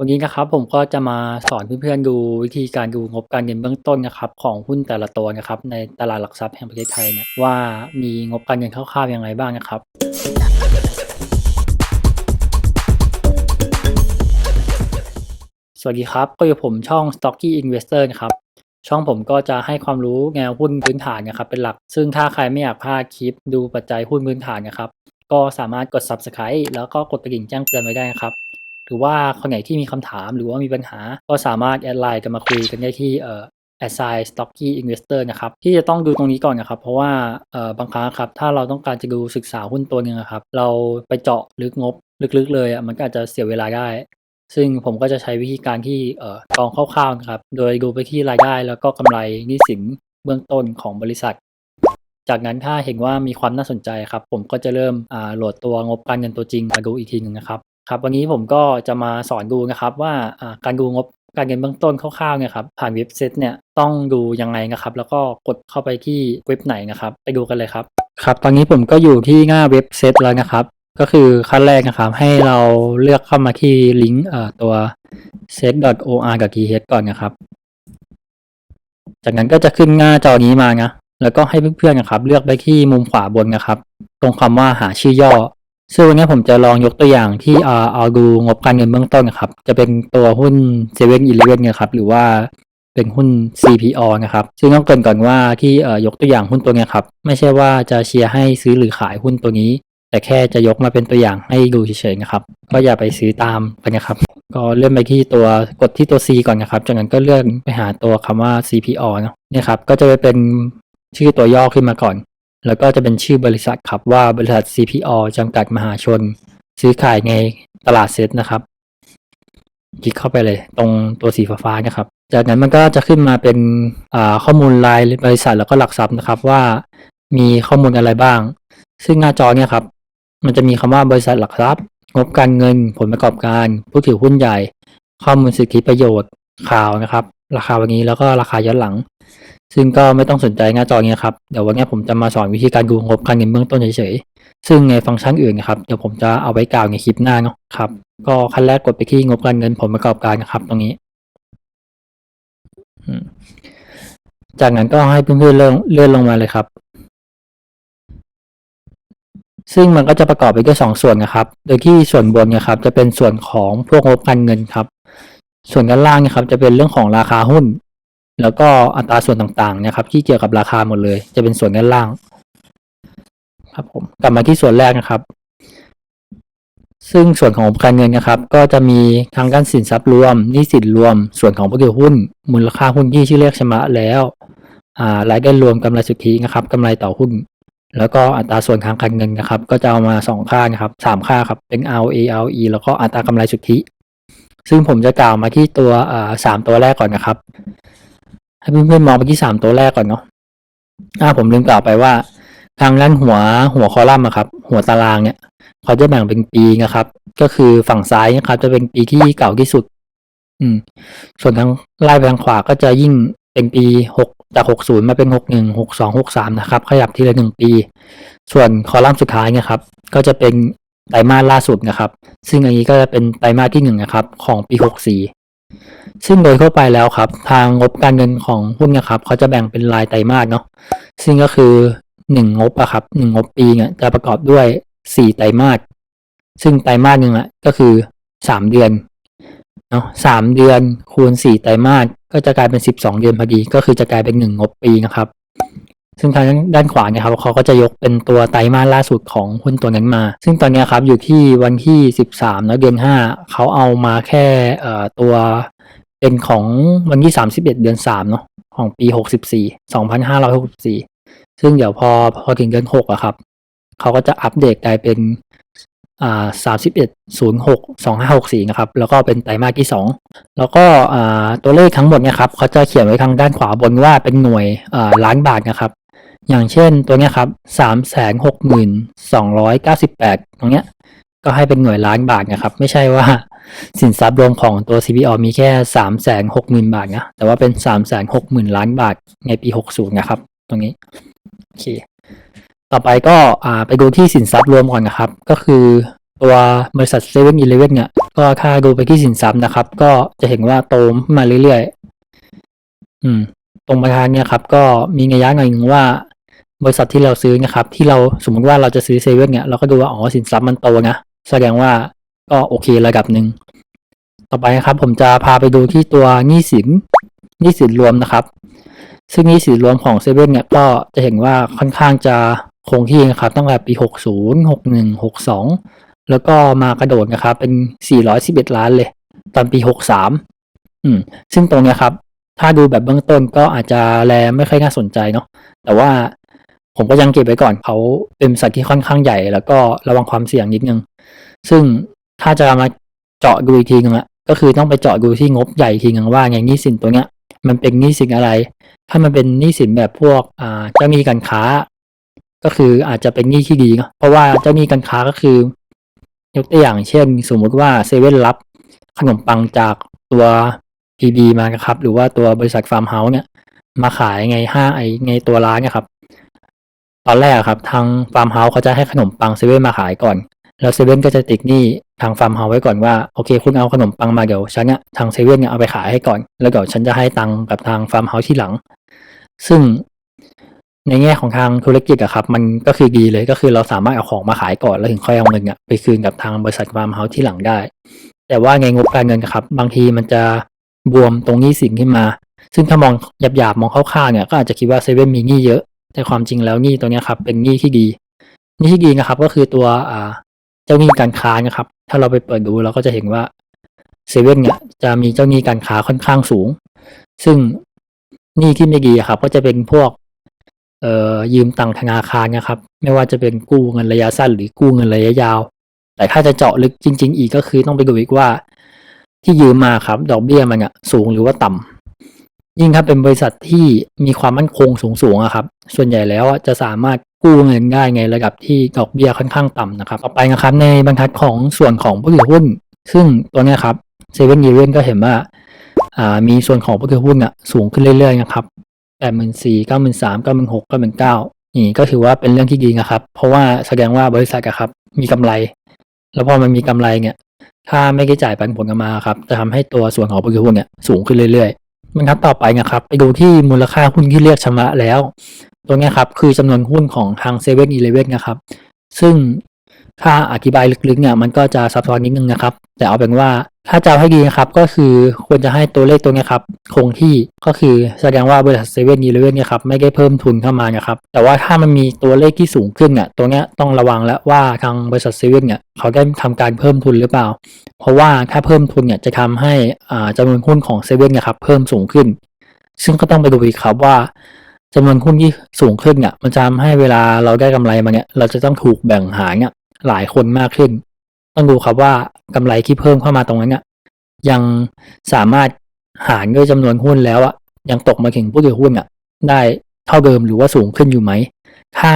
วันนี้นะครับผมก็จะมาสอนเพื่อนๆดูวิธีการดูงบการเงินเบื้องต้นนะครับของหุ้นแต่ละตัวนะครับในตลาดหลักทรัพย์แห่งประเทศไทยเนี่ยว่ามีงบการเงินคร่าวๆย่างไรบ้างนะครับ สวัสดีครับก็อยู่ผมช่อง Stocky Investor นะครับช่องผมก็จะให้ความรู้แนวหุ้นพื้นฐานนะครับเป็นหลัก ซึ่งถ้าใครไม่อยากพลาดคลิปดูปัจจัยหุ้นพื้นฐานนะครับก็สามารถกด Subscribe แล้วก็กดกระดิ่งแจ้งเตือนไว้ได้นะครับ หรือว่าคนไหนที่มีคำถามหรือว่ามีปัญหา ก็สามารถแอดไลน์กันมาคุยกันได้ที่เอ่อ assign stocky investor นะครับ ที่จะต้องดูตรงนี้ก่อนนะครับ เพราะว่าเอ่อบางครั้งครับ ถ้าเราต้องการจะดูศึกษาหุ้นตัวหนึ่งอะครับ เราไปเจาะลึกงบลึกๆ เลยอะมันก็อาจจะเสียเวลาได้ ซึ่งผมก็จะใช้วิธีการที่เอ่อกองคร่าวๆนะครับ โดยดูไปที่รายได้แล้วก็กำไรหนี้สินเบื้องต้นของบริษัท จากนั้นถ้าเห็นว่ามีความน่าสนใจครับ ผมก็จะเริ่มอ่าโหลดตัวงบการเงินตัวจริงมาดูอีกทีหนึ่งนะครับ ครับวันนี้ผมก็จะมาสอนดูนะครับว่าการดูงบการเงินเบื้องต้นคร่าวๆเนี่ยครับผ่านเว็บไซตเนี่ยต้องดูยังไงนะครับ แล้วก็กดเข้าไปที่เว็บไหนนะครับ ไปดูกันเลยครับครับตอนนี้ผมก็อยู่ที่หน้าเว็บไซตแล้วนะครับ ก็คือขั้นแรกนะครับ ให้เราเลือกเข้ามาที่ลิงก์เอ่อตัว set.or.th ก่อนนะครับ จากนั้นก็จะขึ้นหน้าจอนี้มานะแล้วก็ให้เพื่อนๆนะครับ เลือกไปที่มุมขวาบนนะครับ ตรงคำว่าหาชื่อย่อ ซึ่งวันนี้ผมจะลองยกตัวอย่างที่เอาเอาดูงบการเงินเบื้องต้นนะครับ จะเป็นตัวหุ้น7 e เ e ่ e อเนี่ยครับ หรือว่าเป็นหุ้น CPO นะครับ ซึ่งต้องเกรินก่อนว่าที่เอ่อยกตัวอย่างหุ้นตัวนี้ครับ ไม่ใช่ว่าจะเชียร์ให้ซื้อหรือขายหุ้นตัวนี้ แต่แค่จะยกมาเป็นตัวอย่างให้ดูเฉยๆนะครับ ก็อย่าไปซื้อตามกันนะครับ ก็เลื่อนไปที่ตัวกดที่ตัว C ก่อนนะครับ จากนั้นก็เลื่อนไปหาตัวคำว่า CPO เนาะเนี่ยครับ ก็จะไปเป็นชื่อตัวย่อขึ้นมาก่อน แล้วก็จะเป็นชื่อบริษัทครับว่าบริษัท CPO จำกัดมหาชน ซื้อขายในตลาดเซ็ตนะครับ คลิกเข้าไปเลย ตรงตัวสีฟ้าๆนะครับ จากนั้นมันก็จะขึ้นมาเป็นข้อมูลรายบริษัทแล้วก็หลักทรัพย์นะครับว่ามีข้อมูลอะไรบ้าง ซึ่งหน้าจอเนี่ยครับ มันจะมีคำว่าบริษัทหลักทรัพย์ งบการเงิน ผลประกอบการ ผู้ถือหุ้นใหญ่ ข้อมูลสิทธิประโยชน์ ข่าวนะครับ ราคาวันนี้แล้วก็ราคาย้อนหลัง ซึ่งก็ไม่ต้องสนใจหน้าจอเนี้ยครับ เดี๋ยววันนี้ผมจะมาสอนวิธีการดูงบการเงินเบื้องต้นเฉยๆ ซึ่งในฟังก์ชันอื่นนะครับ เดี๋ยวผมจะเอาไว้กล่าวในคลิปหน้าเนาะครับ ก็ขั้นแรกกดไปที่งบการเงินผลประกอบการนะครับ ตรงนี้ จากนั้นก็ให้เพื่อนๆเลื่อนเลื่อนลงมาเลยครับ ซึ่งมันก็จะประกอบไปด้วยสองส่วนนะครับ โดยที่ส่วนบนเนะครับ จะเป็นส่วนของพวกงบการเงินครับ ส่วนด้านล่างเนะครับ จะเป็นเรื่องของราคาหุ้น แล้วก็อัตราส่วนต่างๆนะครับ ที่เกี่ยวกับราคาหมดเลย จะเป็นส่วนด้านล่าง ครับผมกลับมาที่ส่วนแรกนะครับ ซึ่งส่วนของการเงินนะครับ ก็จะมีทางด้านสินทรัพย์รวมหนี้สินรวม ส่วนของผู้ถือหุ้น มูลค่าหุ้นที่ชื่อเรียกชำระแล้วอ่ารายได้รวมกำไรสุทธินะครับกำไรต่อหุ้น แล้วก็อัตราส่วนทางการเงินนะครับ ก็จะเอามาสองค่านะครับสามค่าครับเป็น ROA ROE แล้วก็อัตรากำไรสุทธิ ซึ่งผมจะกล่าวมาที่ตัวสามตัวแรกก่อนนะครับ ให้เพื่อนๆมองไปที่สามตัวแรกก่อนเนาะอ่าผมลืมกล่าวไปว่า ทางด้านหัวหัวคอลัมน์อะครับ หัวตารางเนี่ย เขาจะแบ่งเป็นปีนะครับ ก็คือฝั่งซ้ายนะครับ จะเป็นปีที่เก่าที่สุด อืม ส่วนทางไล่ไปทางขวาก็จะยิ่งเป็นปีหกจากหกศูนย์มาเป็นหกหนึ่งหกสองหกสามนะครับ ขยับทีละหนึ่งปี ส่วนคอลัมน์สุดท้ายเนี่ยครับ ก็จะเป็นไตรมาสล่าสุดนะครับ ซึ่งอันนี้ก็จะเป็นไตรมาสที่หนึ่งนะครับ ของปีหกสี่ ซึ่งโดยทั่วไปแล้วครับ ทางงบการเงินของหุ้นนะครับเขาจะแบ่งเป็นรายไตรมาสเนาะซึ่งก็คือหนึ่งงบอะครับหนึ่งงบปีเนี่ยจะประกอบด้วยสี่ไตรมาสซึ่งไตรมาสหนึ่งอะก็คือสามเดือนเนาะสามเดือนคูณสี่ไตรมาสก็จะกลายเป็นสิบสองเดือนพอดี ก็คือจะกลายเป็นหนึ่งงบปีนะครับ ซึ่งทางด้านขวาเนี่ยครับเขาก็จะยกเป็นตัวไตรมาสล่าสุดของหุ้นตัวนั้นมา ซึ่งตอนนี้ครับอยู่ที่วันที่สิบสามแล้วเดือนห้าเขาเอามาแค่ตัวเป็นของวันที่สามสิบเอ็ดเดือนสามเนาะของปีหกสิบสี่สองพันห้าร้อยหกสิบสี่ซึ่งเดี๋ยวพอพอถึงเดือนหกอะครับเขาก็จะอัปเดตกลายเป็นอ่าสามสิบเอ็ดศูนย์หกสองห้าหกสี่นะครับ แล้วก็เป็นไตรมาสที่สองแล้วก็อ่าตัวเลขทั้งหมดเนี่ยครับเขาจะเขียนไว้ทางด้านขวาบนว่าเป็นหน่วยอ่าล้านบาทนะครับ อย่างเช่นตัวเนี้ยครับสามแสนหกหมื่นสองร้อยเก้าสิบแปดตรงเนี้ย ก็ให้เป็นหน่วยล้านบาทนะครับ ไม่ใช่ว่าสินทรัพย์รวมของตัว CPO มีแค่สามแสนหกหมื่นบาทนะ แต่ว่าเป็นสามแสนหกหมื่นล้านบาทในปีหกศูนย์นะครับ ตรงนี้ โอเค ต่อไปก็อ่าไปดูที่สินทรัพย์รวมก่อนนะครับ ก็คือตัวบริษัทเซเว่นอีเลเว่นเนี่ย ก็ถ้าดูไปที่สินทรัพย์นะครับ ก็จะเห็นว่าโตมาเรื่อยๆ อืม ตรงประธานเนี่ยครับ ก็มีนัยยะหน่อยนึงว่า บริษัทที่เราซื้อนะครับที่เราสมมติว่าเราจะซื้อเซเว่นเนี่ยเราก็ดูว่าอ๋อสินทรัพย์มันโตนะแสดงว่าก็โอเคระดับหนึ่งต่อไปนะครับผมจะพาไปดูที่ตัวหนี้สินหนี้สินรวมนะครับ ซึ่งหนี้สินรวมของเซเว่นเนี่ยก็จะเห็นว่าค่อนข้างจะคงที่นะครับตั้งแต่ปี 60 61 62 แล้วก็มากระโดดนะครับเป็น 411 ล้านเลย ตอนปี 63 อืมซึ่งตรงเนี้ยครับ ถ้าดูแบบเบื้องต้นก็อาจจะแลไม่ค่อยน่าสนใจเนาะแต่ว่า ผมก็ยังเก็บไว้ก่อนเขาเป็นบริษัทที่ค่อนข้างใหญ่ แล้วก็ระวังความเสี่ยงนิดนึง ซึ่งถ้าจะมาเจาะดูอีกทีนึงอะก็คือต้องไปเจาะดูที่งบใหญ่อีกทีนึงว่าไงหนี้สินตัวเนี้ย มันเป็นหนี้สินอะไร ถ้ามันเป็นหนี้สินแบบพวกอ่าเจ้าหนี้การค้า ก็คืออาจจะเป็นหนี้ที่ดีเพราะว่าเจ้าหนี้การค้าก็คือยกตัวอย่างเช่น สมมุติว่าเซเว่นรับขนมปังจากตัว PB มานะครับ หรือว่าตัวบริษัทฟาร์มเฮาส์เนี่ย มาขายไงห้าไอไงตัวร้านเนี่ยครับ ตอนแรกครับทางฟาร์มเฮาส์เขาจะให้ขนมปังเซเว่นมาขายก่อน แล้วเซเว่นก็จะติดหนี้ทางฟาร์มเฮาส์ไว้ก่อนว่าโอเค คุณเอาขนมปังมาเดี๋ยวฉันเนี่ยทางเซเว่นเนี่ยเอาไปขายให้ก่อน แล้วเดี๋ยวฉันจะให้ตังค์กับทางฟาร์มเฮาส์ที่หลัง ซึ่งในแง่ของทางธุรกิจอะครับ มันก็คือดีเลยก็คือเราสามารถเอาของมาขายก่อนแล้วถึงค่อยเอาเงินอะไปคืนกับทางบริษัทฟาร์มเฮาส์ที่หลังได้ แต่ว่าในงบการเงินครับ บางทีมันจะบวมตรงนี้สินขึ้นมา ซึ่งถ้ามองหยาบๆมองคร่าวๆเนี่ยก็อาจจะคิดว่าเซเว่นมีหนี้เยอะ แต่ความจริงแล้วหนี้ตัวนี้ครับเป็นหนี้ที่ดีหนี้ที่ดีนะครับ ก็คือตัวอ่าเจ้าหนี้การค้านะครับ ถ้าเราไปเปิดดูเราก็จะเห็นว่าเซเว่นเนี่ยจะมีเจ้าหนี้การค้าค่อนข้างสูง ซึ่งหนี้ที่ไม่ดีครับ ก็จะเป็นพวกเอ่อยืมตังค์ธนาคารนะครับ ไม่ว่าจะเป็นกู้เงินระยะสั้น หรือกู้เงินระยะยาว แต่ถ้าจะเจาะลึกจริง ๆ อีกก็คือต้องไปดูอีกว่า ที่ยืมมาครับ ดอกเบี้ยมันอะสูงหรือว่าต่ำ ยิ่งถ้าเป็นบริษัทที่มีความมั่นคงสูงๆครับ ส่วนใหญ่แล้วจะสามารถกู้เงินได้ไงระดับที่ดอกเบี้ยค่อนข้างต่ำนะครับ ต่อไปนะครับในบรรทัดของส่วนของผู้ถือหุ้น ซึ่งตัวเนี้ยครับเซเว่นยีเว่นก็เห็นว่ามีส่วนของผู้ถือหุ้นอะสูงขึ้นเรื่อยๆนะครับแปดหมื่นสี่เก้าหมื่นสามเก้าหมื่นหกเก้าหมื่นเก้านี่ก็ถือว่าเป็นเรื่องที่ดีนะครับ เพราะว่าแสดงว่าบริษัทอะครับมีกำไร แล้วพอมันมีกำไรเนี่ย ถ้าไม่ได้จ่ายปันผลออกมาครับ จะทำให้ตัวส่วนของผู้ถือหุ้นเนี่ยสูงขึ้นเรื่อยๆ บรรทัดต่อไปนะครับ ไปดูที่มูลค่าหุ้นที่เรียกชำระแล้ว ตัวนี้ครับคือจำนวนหุ้นของทางเซเว่นอีเลเว่นนะครับ ซึ่ง ถ้าอธิบายลึกๆเนี่ยมันก็จะซับซ้อนนิดนึงนะครับ แต่เอาเป็นว่าถ้าจะให้ดีนะครับก็คือควรจะให้ตัวเลขตัวเนี้ยครับคงที่ก็คือแสดงว่าบริษัทเซเว่นอีเลเว่นเนี่ยครับไม่ได้เพิ่มทุนเข้ามานะครับแต่ว่าถ้ามันมีตัวเลขที่สูงขึ้นเนี่ยตัวเนี้ยต้องระวังแล้วว่าทางบริษัทเซเว่นเนี่ยเขาได้ทำการเพิ่มทุนหรือเปล่า เพราะว่าถ้าเพิ่มทุนเนี่ยจะทำให้อ่าจำนวนหุ้นของเซเว่นเนี่ยครับเพิ่มสูงขึ้น ซึ่งก็ต้องไปดูอีกครับว่าจำนวนหุ้นที่สูงขึ้นเนี่ยมันจะทำให้เวลาเราได้กำไรมาเนี่ยเราจะต้องถูกแบ่งหารเนี่ย หลายคนมากขึ้น ต้องดูครับว่ากำไรที่เพิ่มเข้ามาตรงนั้นเนี่ยยังสามารถหารด้วยจำนวนหุ้นแล้วอะยังตกมาถึงผู้ถือหุ้นอะได้เท่าเดิมหรือว่าสูงขึ้นอยู่ไหม ถ้า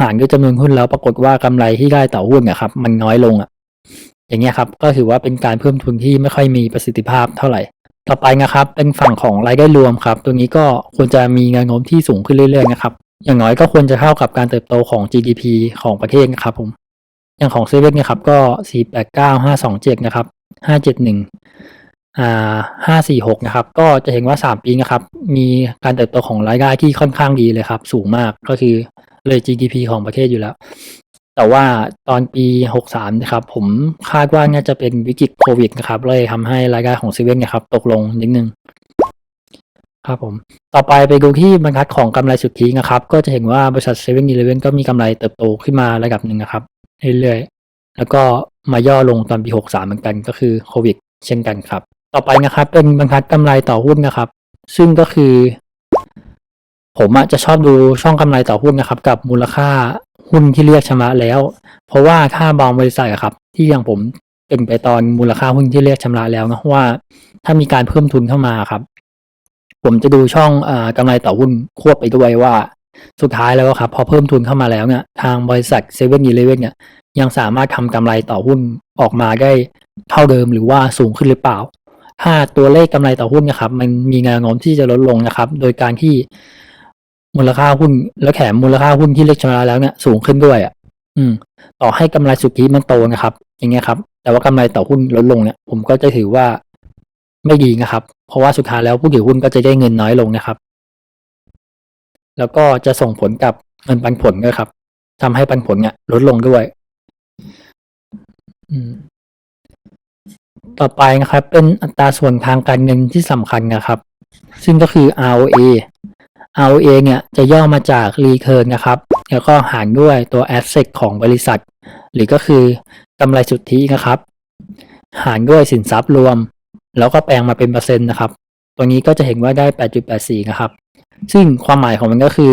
หารด้วยจำนวนหุ้นแล้วปรากฏว่ากำไรที่ได้ต่อหุ้นอะครับ มันน้อยลงอะอย่างเงี้ยครับก็ถือว่าเป็นการเพิ่มทุนที่ไม่ค่อยมีประสิทธิภาพเท่าไหร่ ต่อไปนะครับ เป็นฝั่งของรายได้รวมครับ ตัวนี้ก็ควรจะมีแนวโน้มที่สูงขึ้นเรื่อยๆนะครับอย่างน้อยก็ควรจะเท่ากับการเติบโตของ GDP ของประเทศนะครับผม อย่างของเซเว่นเนี่ยครับก็489 527นะครับ571อ่า546นะครับ ก็จะเห็นว่า3ปีนะครับ มีการเติบโตของรายได้ที่ค่อนข้างดีเลยครับ สูงมากก็คือเลย GDP ของประเทศอยู่แล้ว แต่ว่าตอนปี 63 นะครับ ผมคาดว่าน่าจะเป็นวิกฤตโควิดนะครับเลยทำให้รายได้ของเซเว่นนี่ยครับ ตกลงนิดนึงครับผม ต่อไปไปดูที่บรรทัดของกำไรสุทธินะครับ ก็จะเห็นว่าบริษัทเซเว่นอีเลเว่นก็มีกำไรเติบโตขึ้นมาระดับหนึ่งนะครับ เรื่อยๆ แล้วก็มาย่อลงตอนปี 63 เหมือนกันก็คือโควิด เช่นกันครับ ต่อไปนะครับ เป็นบรรทัดกำไรต่อหุ้นนะครับ ซึ่งก็คือ ผมจะชอบดูช่องกำไรต่อหุ้นนะครับ กับมูลค่าหุ้นที่เรียกชำระแล้ว เพราะว่าถ้าบางบริษัทครับ ที่อย่างผมเป็นไปตอนมูลค่าหุ้นที่เรียกชำระแล้วนะว่า ถ้ามีการเพิ่มทุนเข้ามาครับ ผมจะดูช่องอากำไรต่อหุ้นควบไปด้วยว่า สุดท้ายแล้วครับ พอเพิ่มทุนเข้ามาแล้วเนี่ยทางบริษัทเซเว่นอีเลเว่นเนี่ยยังสามารถทำกำไรต่อหุ้นออกมาได้เท่าเดิมหรือว่าสูงขึ้นหรือเปล่า ถ้าตัวเลขกำไรต่อหุ้นนะครับมันมีแนวโน้มที่จะลดลงนะครับ โดยการที่มูลค่าหุ้น และแถมมูลค่าหุ้นที่เรียกชำระแล้วเนี่ยสูงขึ้นด้วยอะอืม ต่อให้กำไรสุทธิมันโตนะครับ อย่างเงี้ยครับ แต่ว่ากำไรต่อหุ้นลดลงเนี่ย ผมก็จะถือว่าไม่ดีนะครับ เพราะว่าสุดท้ายแล้วผู้ถือหุ้นก็จะได้เงินน้อยลงนะครับ แล้วก็จะส่งผลกับเงินปันผลด้วยครับทำให้ปันผลเนี่ยลดลงด้วยต่อไปนะครับ เป็นอัตราส่วนทางการเงินที่สำคัญนะครับ ซึ่งก็คือ ROA ROA เนี่ยจะย่อมาจาก Return นะครับ แล้วก็หารด้วยตัว Asset ของบริษัท หรือก็คือกำไรสุทธินะครับ หารด้วยสินทรัพย์รวม แล้วก็แปลงมาเป็นเปอร์เซ็นต์นะครับ ตัวนี้ก็จะเห็นว่าได้ 8.84 นะครับ ซึ่งความหมายของมันก็คือ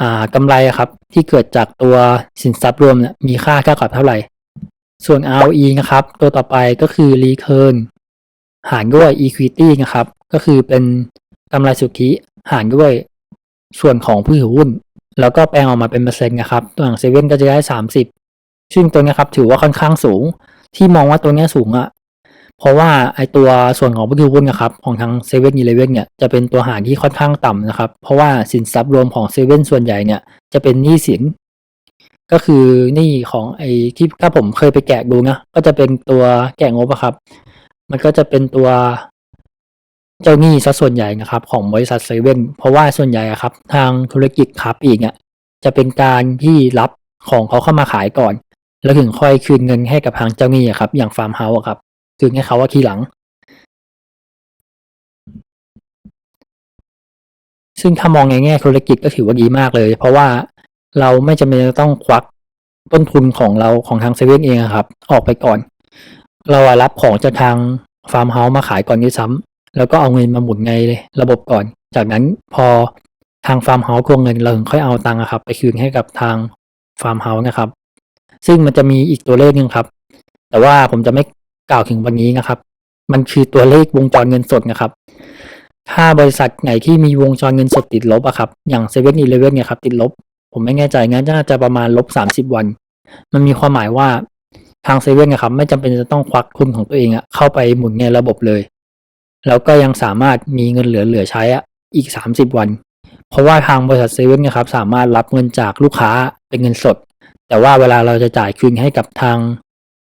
อ่ากำไรครับที่เกิดจากตัวสินทรัพย์รวมเนี่ยมีค่าเท่ากับเท่าไหร่ ส่วน ROE นะครับ ตัวต่อไปก็คือ Return หารด้วย Equity นะครับ ก็คือเป็นกำไรสุทธิหารด้วยส่วนของผู้ถือหุ้น แล้วก็แปลงออกมาเป็นเปอร์เซ็นต์นะครับ ตัวอย่างเซเว่นก็จะได้ 30 ซึ่งตัวนี้ครับถือว่าค่อนข้างสูง ที่มองว่าตัวนี้สูงอะ เพราะว่าไอตัวส่วนของผู้ถือหุ้นนะครับของทางเซเว่นอีเลเว่นเนี่ยจะเป็นตัวหารที่ค่อนข้างต่ำนะครับ เพราะว่าสินทรัพย์รวมของเซเว่นส่วนใหญ่เนี่ยจะเป็นหนี้สินก็คือหนี้ของไอที่ถ้าผมเคยไปแกะดูนะก็จะเป็นตัวแกะงบอะครับ มันก็จะเป็นตัวเจ้าหนี้ซะส่วนใหญ่นะครับ ของบริษัทเซเว่นเพราะว่าส่วนใหญ่อะครับ ทางธุรกิจค้าปลีกเนี่ยจะเป็นการที่รับของเขาเข้ามาขายก่อน แล้วถึงค่อยคืนเงินให้กับทางเจ้าหนี้อะครับ อย่างฟาร์มเฮาส์อะครับ คืนให้เขาว่าทีหลัง ซึ่งถ้ามองในแง่ธุรกิจก็ถือว่าดีมากเลย เพราะว่าเราไม่จำเป็นจะต้องควักต้นทุนของเราของทางเซเว่นเองครับ ออกไปก่อน เราอะรับของจากทางฟาร์มเฮาส์มาขายก่อนด้วยซ้ำแล้วก็เอาเงินมาหมุนในระบบก่อน จากนั้นพอทางฟาร์มเฮาส์ทวงเงินเราถึงค่อยเอาตังค์อะครับ ไปคืนให้กับทางฟาร์มเฮาส์นะครับ ซึ่งมันจะมีอีกตัวเลขหนึงครับ แต่ว่าผมจะไม่ กล่าวถึงวันนี้นะครับ มันคือตัวเลขวงจรเงินสดนะครับ ถ้าบริษัทไหนที่มีวงจรเงินสดติดลบอะครับอย่างเซเว่นอีเลเว่นเนี่ยครับติดลบ ผมไม่แน่ใจงั้นน่าจะประมาณลบสามสิบวัน มันมีความหมายว่าทางเซเว่นนะครับไม่จำเป็นจะต้องควักทุนของตัวเองอะเข้าไปหมุนในระบบเลย แล้วก็ยังสามารถมีเงินเหลือเหลือใช้อะอีกสามสิบวัน เพราะว่าทางบริษัทเซเว่นนะครับสามารถรับเงินจากลูกค้าเป็นเงินสด แต่ว่าเวลาเราจะจ่ายคืนให้กับทาง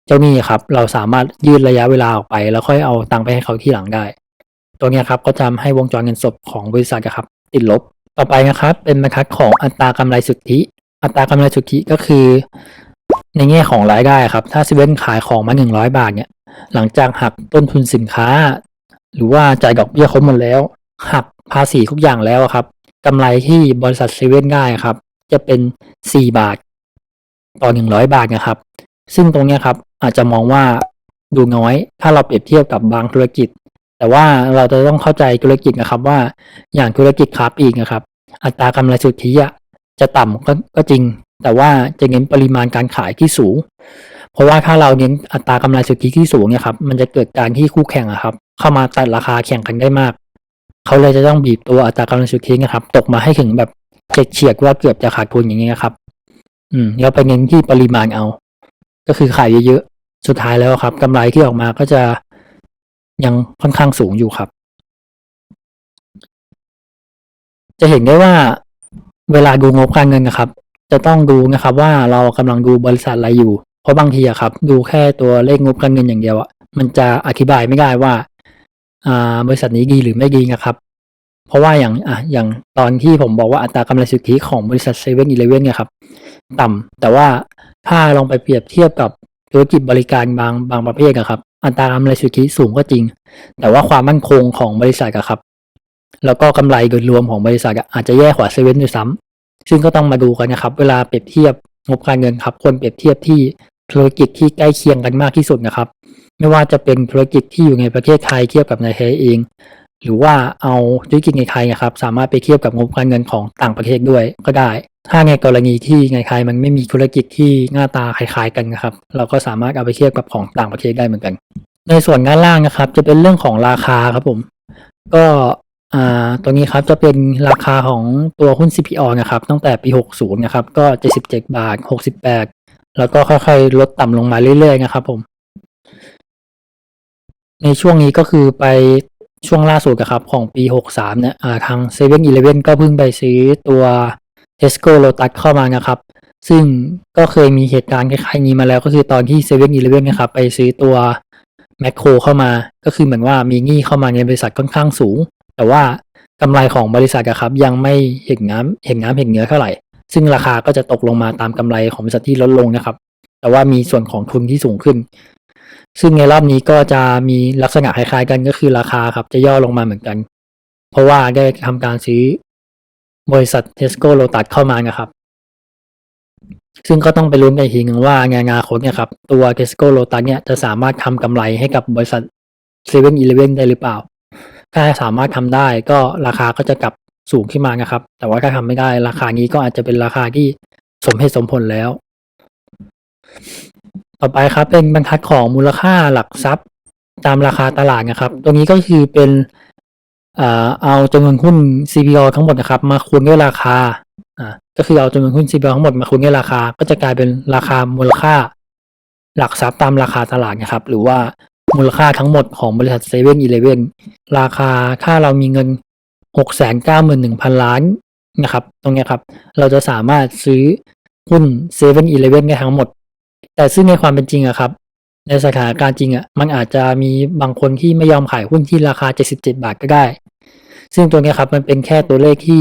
เจ้าหนี้ครับ เราสามารถยืดระยะเวลาออกไป แล้วค่อยเอาตังค์ไปให้เขาที่หลังได้ ตัวนี้ครับก็จะทำให้วงจรเงินสดของบริษัทครับ ติดลบ ต่อไปนะครับ เป็นบรรทัดของอัตรากำไรสุทธิ อัตรากำไรสุทธิก็คือ ในแง่ของรายได้ครับ ถ้าเซเว่นขายของมาหนึ่งร้อยบาทเนี่ย หลังจากหักต้นทุนสินค้า หรือว่าจ่ายดอกเบี้ยครบหมดแล้ว หักภาษีทุกอย่างแล้วครับกำไรที่บริษัทเซเว่นได้ครับ จะเป็นสี่บาท ต่อหนึ่งร้อยบาทนะครับ ซึ่งตรงนี้ครับ อาจจะมองว่าดูน้อย ถ้าเราเปรียบเทียบกับบางธุรกิจ แต่ว่าเราจะต้องเข้าใจธุรกิจนะครับว่าอย่างธุรกิจค้าปลีกนะครับ อัตรากำไรสุทธิจะต่ำก็ก็จริง แต่ว่าจะเน้นปริมาณการขายที่สูง เพราะว่าถ้าเราเน้นอัตรากำไรสุทธิที่สูงเนี่ยครับมันจะเกิดการที่คู่แข่งอะครับ เข้ามาตัดราคาแข่งกันได้มากเขาเลยจะต้องบีบตัวอัตรากำไรสุทธินะครับ ตกมาให้ถึงแบบเฉียดเฉียดว่าเกือบจะขาดทุนอย่างเงี้ยครับ อืมแล้วไปเน้นที่ปริมาณเอา ก็คือขายเยอะ สุดท้ายแล้วครับกำไรที่ออกมาก็จะยังค่อนข้างสูงอยู่ครับ จะเห็นได้ว่าเวลาดูงบการเงินนะครับ จะต้องดูนะครับว่าเรากำลังดูบริษัทอะไรอยู่ เพราะบางทีอะครับ ดูแค่ตัวเลขงบการเงินอย่างเดียวอะมันจะอธิบายไม่ได้ว่าอ่าบริษัทนี้ดีหรือไม่ดีนะครับ เพราะว่าอย่างอะอย่างตอนที่ผมบอกว่าอัตรากำไรสุทธิของบริษัทเซเว่นอีเลเว่นเนี่ยครับ ต่ำแต่ว่าถ้าลองไปเปรียบเทียบกับ ธุรกิจบริการบางบางประเภทอะครับ อัตรากำไรสุทธิสูงก็จริง แต่ว่าความมั่นคงของบริษัทอะครับ แล้วก็กำไรโดยรวมของบริษัทอาจจะแย่กว่าเซเว่นด้วยซ้ำซึ่งก็ต้องมาดูกันนะครับ เวลาเปรียบเทียบงบการเงินครับควรเปรียบเทียบที่ธุรกิจที่ใกล้เคียงกันมากที่สุดนะครับ ไม่ว่าจะเป็นธุรกิจที่อยู่ในประเทศไทยเทียบกับในไทยเอง หรือว่าเอาธุรกิจในไทยนะครับสามารถไปเทียบกับงบการเงินของต่างประเทศด้วยก็ได้ ถ้าในกรณีที่ในไทยมันไม่มีธุรกิจที่หน้าตาคล้ายๆกันนะครับ เราก็สามารถเอาไปเทียบกับของต่างประเทศได้เหมือนกัน ในส่วนด้านล่างนะครับ จะเป็นเรื่องของราคาครับผม ก็ตัวนี้ครับจะเป็นราคาของตัวหุ้น CPO นะครับตั้งแต่ปี 60 นะครับ ก็ 77 บาท 68 แล้วก็ค่อยๆ ลดต่ำลงมาเรื่อยๆ นะครับผม ในช่วงนี้ก็คือไป ช่วงล่าสุดอะครับของปี 63เนี่ยทาง7 e เ e ่ e ก็เพิ่งไปซื้อตัว Tesco Lotus เข้ามานะครับ ซึ่งก็เคยมีเหตุการณ์คล้ายๆนี้มาแล้วก็คือตอนที่เซเว่นอีเลเว่นนะครับไปซื้อตัวแมคโครเข้ามา ก็คือเหมือนว่ามีหนี้เข้ามาในบริษัทค่อนข้างสูง แต่ว่ากำไรของบริษัทอะครับยังไม่เห็นน้ำเห็นน้ำเห็นเนื้อเท่าไหร่ ซึ่งราคาก็จะตกลงมาตามกำไรของบริษัทที่ลดลงนะครับ แต่ว่ามีส่วนของทุนที่สูงขึ้น ซึ่งในรอบนี้ก็จะมีลักษณะคล้ายๆกันก็คือราคาครับจะย่อลงมาเหมือนกัน เพราะว่าได้ทำการซื้อบริษัทเทสโก้โลตัสเข้ามานะครับ ซึ่งก็ต้องไปลุ้นกันอีกทีหนึ่งว่าในอนาคตเนี่ยครับตัวเทสโก้โลตัสเนี่ยจะสามารถทำกำไรให้กับบริษัทเซเว่นอีเลเว่นได้หรือเปล่า ถ้าสามารถทำได้ก็ราคาก็จะกลับสูงขึ้นมานะครับ แต่ว่าถ้าทำไม่ได้ราคานี้ก็อาจจะเป็นราคาที่สมเหตุสมผลแล้ว ต่อไปครับเป็นบรรทัดของมูลค่าหลักทรัพย์ ตามราคาตลาดนะครับ ตรงนี้ก็คือเป็นอ่าเอาจำนวนหุ้น CPO ทั้งหมดนะครับ มาคูณด้วยราคาอ่าก็คือเอาจำนวนหุ้น CPO ทั้งหมดมาคูณด้วยราคา ก็จะกลายเป็นราคามูลค่า หลักทรัพย์ตามราคาตลาดนะครับ หรือว่ามูลค่าทั้งหมดของบริษัทเซเว่นอีเลเว่นราคาถ้าเรามีเงินหกแสนเก้าหมื่นหนึ่งพันล้านนะครับ ตรงนี้ครับ เราจะสามารถซื้อหุ้นเซเว่นอีเลเว่นได้ทั้งหมด แต่ซึ่งในความเป็นจริงอะครับ ในสถานการณ์จริงอะมันอาจจะมีบางคนที่ไม่ยอมขายหุ้นที่ราคา 77 บาทก็ได้ ซึ่งตัวนี้ครับมันเป็นแค่ตัวเลขที่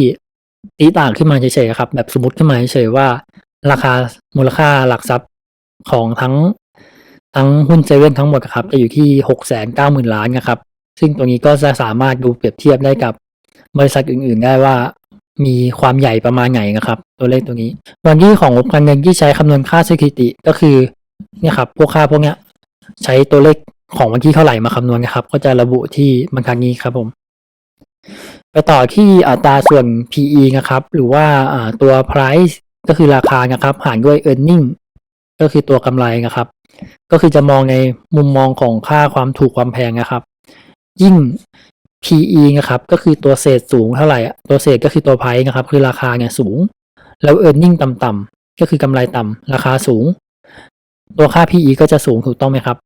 ตีต่างขึ้นมาเฉยๆครับ แบบสมมติขึ้นมาเฉยๆว่า ราคามูลค่าหลักทรัพย์ของทั้งทั้งหุ้นเซเว่นทั้งหมดครับจะอยู่ที่หกแสนเก้าหมื่นล้านนะครับ ซึ่งตัวนี้ก็จะสามารถดูเปรียบเทียบได้กับบริษัทอื่น ๆ ได้ว่ามีความใหญ่ประมาณไหนนะครับ ตัวเลขตัวนี้วันที่ของงบการเงินที่ใช้คำนวณค่าสถิติก็คือเนี่ยครับพวกค่าพวกเนี้ยใช้ตัวเลขของวันที่เท่าไหร่มาคำนวณนะครับ ก็จะระบุที่บรรทัดนี้ครับผม ไปต่อที่อัตราส่วน PE นะครับ หรือว่าตัว price ก็คือราคานะครับ หารด้วย earning ก็คือตัวกำไรนะครับ ก็คือจะมองในมุมมองของค่าความถูกความแพงนะครับ ยิ่ง PE นะครับ ก็คือตัวเศษสูงเท่าไหร่ ตัวเศษก็คือตัว price นะครับ คือราคาเนี่ยสูง แล้ว earning ต่ำๆก็คือกำไรต่ำราคาสูง ตัวค่า PE ก็จะสูงถูกต้องไหมครับ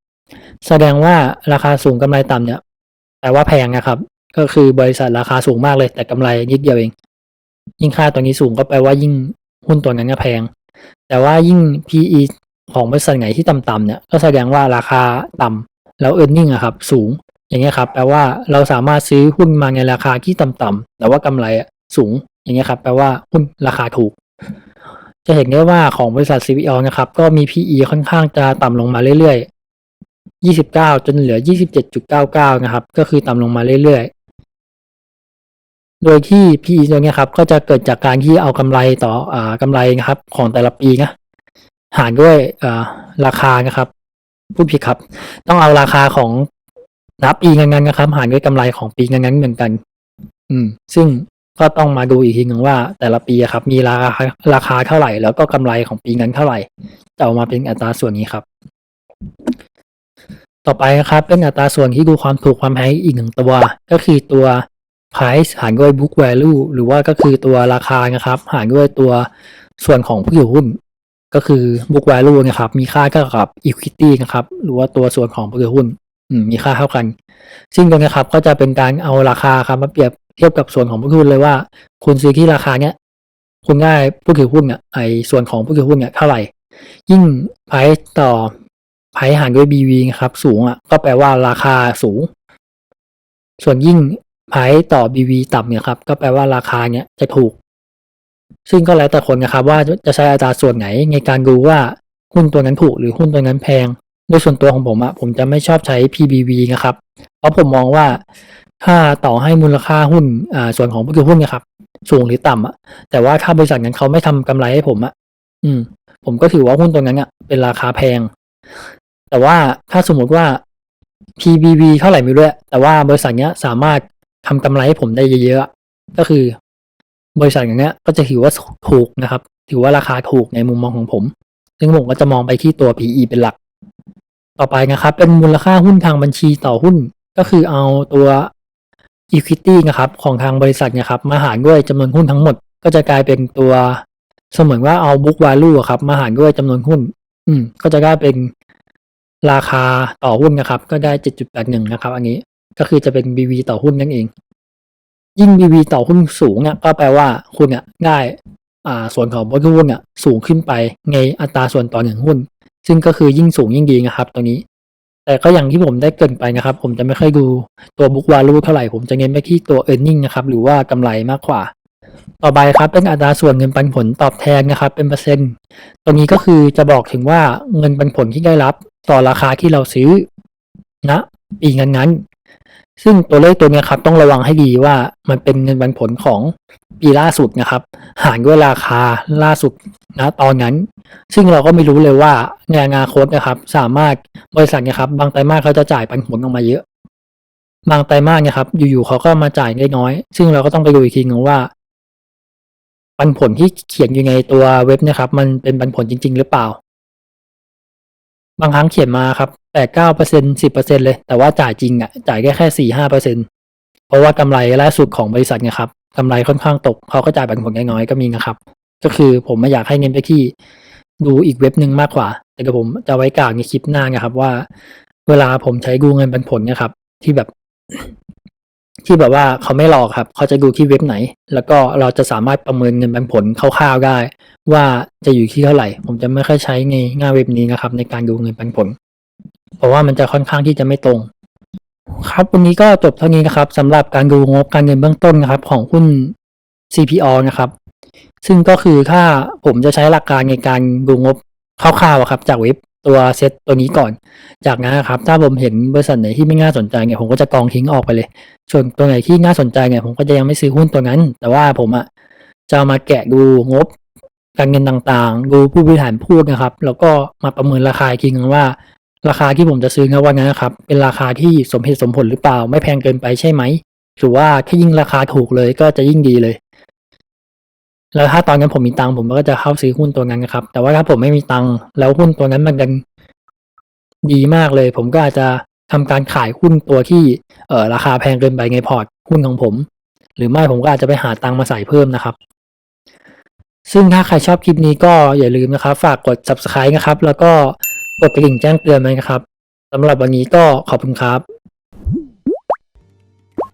แสดงว่าราคาสูงกำไรต่ำเนี่ยแปลว่าแพงนะครับ ก็คือบริษัทราคาสูงมากเลย แต่กำไรนิดเดียวเอง ยิ่งค่าตัวนี้สูงก็แปลว่ายิ่งหุ้นตัวนั้นก็แพง แต่ว่ายิ่ง PE ของบริษัทไหนที่ต่ำๆเนี่ยก็แสดงว่าราคาต่ำแล้ว e a r n i n g อะครับ สูงอย่างเงี้ยครับ แปลว่าเราสามารถซื้อหุ้นมาในราคาที่ต่ำๆแต่ว่ากำไรอะสูง อย่างเงี้ยครับแปลว่าหุ้นราคาถูก จะเห็นได้ว่าของบริษัท CPO นะครับ ก็มี PE ค่อนข้างจะต่ำลงมาเรื่อยๆ 29 จนเหลือ 27.99 นะครับ ก็คือต่ำลงมาเรื่อยๆ โดยที่ PE ตัวเนี้ยครับ ก็จะเกิดจากการที่เอากำไรต่ออ่ากำไรนะครับ ของแต่ละปีนะหารด้วยอ่าราคานะครับพูดผิดครับ ต้องเอาราคาของนับปีนั้นๆนะครับ หารด้วยกำไรของปีนั้นๆเหมือนกัน อืม ซึ่ง ก็ต้องมาดูอีกทีหนึ่งว่าแต่ละปีครับ มีราคาราคาเท่าไหร่ แล้วก็กำไรของปีนั้นเท่าไหร่ จะเอามาเป็นอัตราส่วนนี้ครับ ต่อไปนะครับเป็นอัตราส่วนที่ดูความถูกความแพงอีกหนึ่งตัว ก็คือตัว price หารด้วย book value หรือว่าก็คือตัวราคานะครับ หารด้วยตัวส่วนของผู้ถือหุ้น ก็คือ book value นะครับ มีค่าเท่ากับ equity นะครับ หรือว่าตัวส่วนของผู้ถือหุ้นมีค่าเท่ากัน ซึ่งตรงนี้ครับก็จะเป็นการเอาราคาครับมาเปรียบ เทียบกับส่วนของผู้ถือหุ้นเลยว่า คุณซื้อที่ราคาเนี้ยคุณได้ผู้ถือหุ้นเนี่ยไอ้ส่วนของผู้ถือหุ้นเนี่ยเท่าไหร่ ยิ่ง price ต่อ price หารด้วย BV นะครับ สูงอะก็แปลว่าราคาสูง ส่วนยิ่ง price ต่อ BV ต่ำเนี่ยครับ ก็แปลว่าราคาเนี่ยจะถูก ซึ่งก็แล้วแต่คนนะครับ ว่าจะใช้อัตราส่วนไหนในการดูว่าหุ้นตัวนั้นถูกหรือหุ้นตัวนั้นแพงโดยส่วนตัวของผมอะผมจะไม่ชอบใช้ PBV นะครับ เพราะผมมองว่า ถ้าต่อให้มูลค่าหุ้นอ่าส่วนของผู้ถือหุ้นนี่ยครับ สูงหรือต่ำอะแต่ว่าถ้าบริษัทนั้นเขาไม่ทำกำไรให้ผมอะอืม ผมก็ถือว่าหุ้นตัวนั้นอะเป็นราคาแพง แต่ว่าถ้าสมมติว่า PBV เท่าไหร่ไม่รู้แต่ว่าบริษัทเนี้ยสามารถทำกำไรให้ผมได้เยอะๆก็คือบริษัทอย่างเนี้ยก็จะถือว่าถูกนะครับ ถือว่าราคาถูกในมุมมองของผม ซึ่งผมก็จะมองไปที่ตัว PE เป็นหลัก ต่อไปนะครับ เป็นมูลค่าหุ้นทางบัญชีต่อหุ้น ก็คือเอาตัว equity นะครับของทางบริษัทเนี่ยครับมาหารด้วยจำนวนหุ้นทั้งหมด ก็จะกลายเป็นตัวเสมือนว่าเอา book value อะครับมาหารด้วยจำนวนหุ้น อืม ก็จะได้เป็นราคาต่อหุ้นนะครับ ก็ได้ 7.81 นะครับ อันนี้ก็คือจะเป็น BV ต่อหุ้นนั่นเอง ยิ่ง BV ต่อหุ้นสูงเนี่ยก็แปลว่าคุณเนี่ยได้อ่าส่วนของบริหุ้นอะสูงขึ้นไปในอัตราส่วนต่อหนึ่งหุ้น ซึ่งก็คือยิ่งสูงยิ่งดีนะครับตรงนี้ แต่ก็อย่างที่ผมได้เกินไปนะครับ ผมจะไม่ค่อยดูตัว book value เท่าไหร่ ผมจะเน้นไปที่ตัว earning นะครับ หรือว่ากำไรมากกว่า ต่อไปครับเป็นอัตราส่วนเงินปันผลตอบแทนนะครับ เป็นเปอร์เซ็นต์ตรงนี้ก็คือจะบอกถึงว่าเงินปันผลที่ได้รับ ต่อราคาที่เราซื้อนะปีนั้นๆ ซึ่งตัวเลขตัวนี้ครับต้องระวังให้ดีว่ามันเป็นเงินปันผลของปีล่าสุดนะครับ หารด้วยราคาล่าสุดนะตอนนั้น ซึ่งเราก็ไม่รู้เลยว่าในอนาคตนะครับ สามารถบริษัทนี่ยครับ บางไตรมาสเขาจะจ่ายปันผลออกมาเยอะ บางไตรมาสนี่ยครับ อยู่ๆเขาก็มาจ่ายน้อยๆซึ่งเราก็ต้องไปดูอีกทีนึงว่า ปันผลที่เขียนอยู่ในตัวเว็บนะครับ มันเป็นปันผลจริง ๆ หรือเปล่า บางครั้งเขียนมาครับแปดเก้าเปอร์เซ็นสิบเปอร์เซ็นเลย แต่ว่าจ่ายจริงอะจ่ายแค่แค่สี่ห้าเปอร์เซ็นเพราะว่ากำไรล่าสุดของบริษัทเนี่ยครับกำไรค่อนข้างตกเขาก็จ่ายปันผลน้อยๆก็มีนะครับ ก็คือผมไม่อยากให้เน้นไปที่ดูอีกเว็บหนึ่งมากกว่า แต่ก็ผมจะไว้กล่าวในคลิปหน้านะครับว่า เวลาผมใช้กู้เงินปันผลเนี่ยครับ ที่แบบ ที่แบบว่าเขาไม่หลอกครับ เขาจะดูที่เว็บไหน แล้วก็เราจะสามารถประเมินเงินปันผลคร่าวๆได้ ว่าจะอยู่ที่เท่าไหร่ ผมจะไม่ค่อยใช้ในหน้าเว็บนี้นะครับ ในการดูเงินปันผล เพราะว่ามันจะค่อนข้างที่จะไม่ตรง ครับวันนี้ก็จบเท่านี้นะครับสำหรับการดูงบการเงินเบื้องต้นนะครับ ของหุ้น CPO นะครับ ซึ่งก็คือถ้าผมจะใช้หลักการในการดูงบคร่าวๆครับจากเว็บ ตัวเซตตัวนี้ก่อน จากนั้นครับ ถ้าผมเห็นบริษัทไหนที่ไม่น่าสนใจเนี่ยผมก็จะกองทิ้งออกไปเลย ส่วนตัวไหนที่น่าสนใจเนี่ยผมก็จะยังไม่ซื้อหุ้นตัวนั้น แต่ว่าผมอะจะมาแกะดูงบการเงินต่างๆ ดูผู้บริหารพูดนะครับ แล้วก็มาประเมินราคาอีกทีนึงว่า ราคาที่ผมจะซื้อในวันนั้นนะครับ เป็นราคาที่สมเหตุสมผลหรือเปล่า ไม่แพงเกินไปใช่ไหมหรือว่าแค่ยิ่งราคาถูกเลยก็จะยิ่งดีเลย แล้วถ้าตอนนั้นผมมีตังค์ผมก็จะเข้าซื้อหุ้นตัวนั้นนะครับ แต่ว่าถ้าผมไม่มีตังค์แล้วหุ้นตัวนั้นมันดันดีมากเลย ผมก็อาจจะทำการขายหุ้นตัวที่เออราคาแพงเกินไปในพอร์ตหุ้นของผม หรือไม่ผมก็อาจจะไปหาตังค์มาใส่เพิ่มนะครับ ซึ่งถ้าใครชอบคลิปนี้ก็อย่าลืมนะครับ ฝากกด subscribe นะครับ แล้วก็กดกระดิ่งแจ้งเตือนไว้นะครับสำหรับวันนี้ก็ขอบคุณครับ